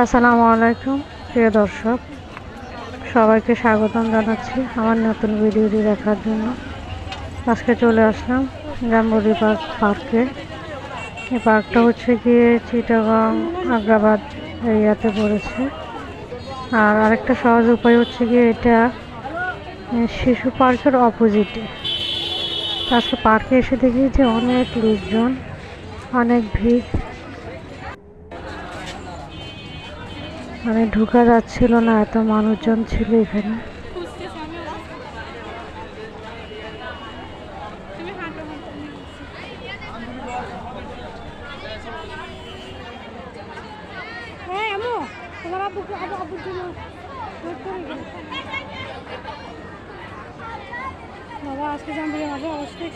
আসসালামু আলাইকুম, প্রিয় দর্শক। সবাইকে স্বাগতম জানাচ্ছি আমার নতুন ভিডিওটি দেখার জন্য। আজকে চলে আসলাম জাম্বুরি পার্ক পার্কে এই পার্কটা হচ্ছে গিয়ে চিটাগাং আগ্রাবাদ এরিয়াতে পড়েছে। আর আরেকটা সহজ উপায় হচ্ছে গিয়ে এটা শিশু পার্কের অপোজিটে আজকে পার্কে এসে দেখি যে অনেক লোকজন, অনেক ভিড়। মানে ঢুকা যাচ্ছিল না এত মানুষজন ছিল এখানে। হ্যাঁ বাবা আজকে জানবে হবে অবশ্যই।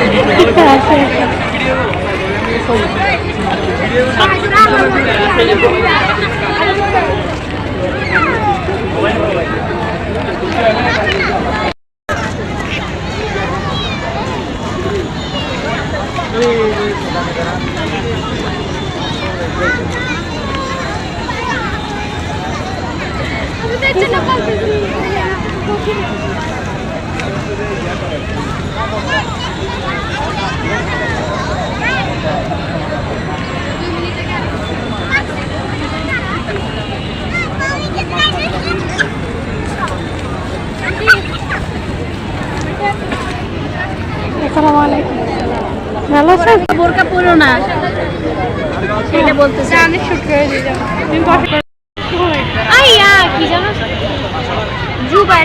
একটু অনেক বেশি বুঝলো। আসসালামু আলাইকুম ভালো আছেন? বোরকা পরো না। সেটা বলতেছে তুমি বসে। আইয়া কি জানো? জুবাই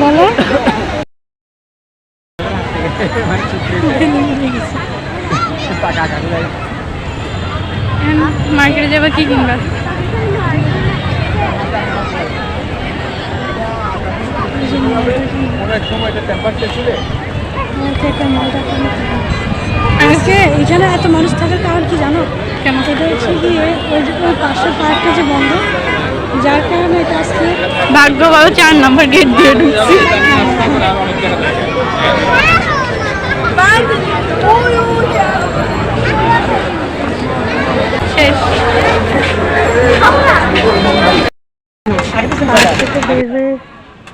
বলো মার্কেটে যাবে কি কিনবা? আজকে এখানে এত মানুষ থাকার কারণ কি জানো? কেন? সেটা হচ্ছে গিয়ে ওই যে ওই পাশের পার্কটা যে বন্ধ যার কারণে এটা আজকে ভাগ্য ভালো চার নম্বর গেট দিয়ে ঢুকছি।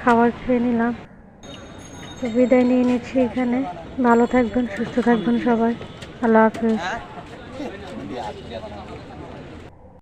খাবার খেয়ে নিলাম। তো বিদায় নিয়ে নিচ্ছি এখানে। ভালো থাকবেন সুস্থ থাকবেন সবাই। আল্লাহ হাফেজ।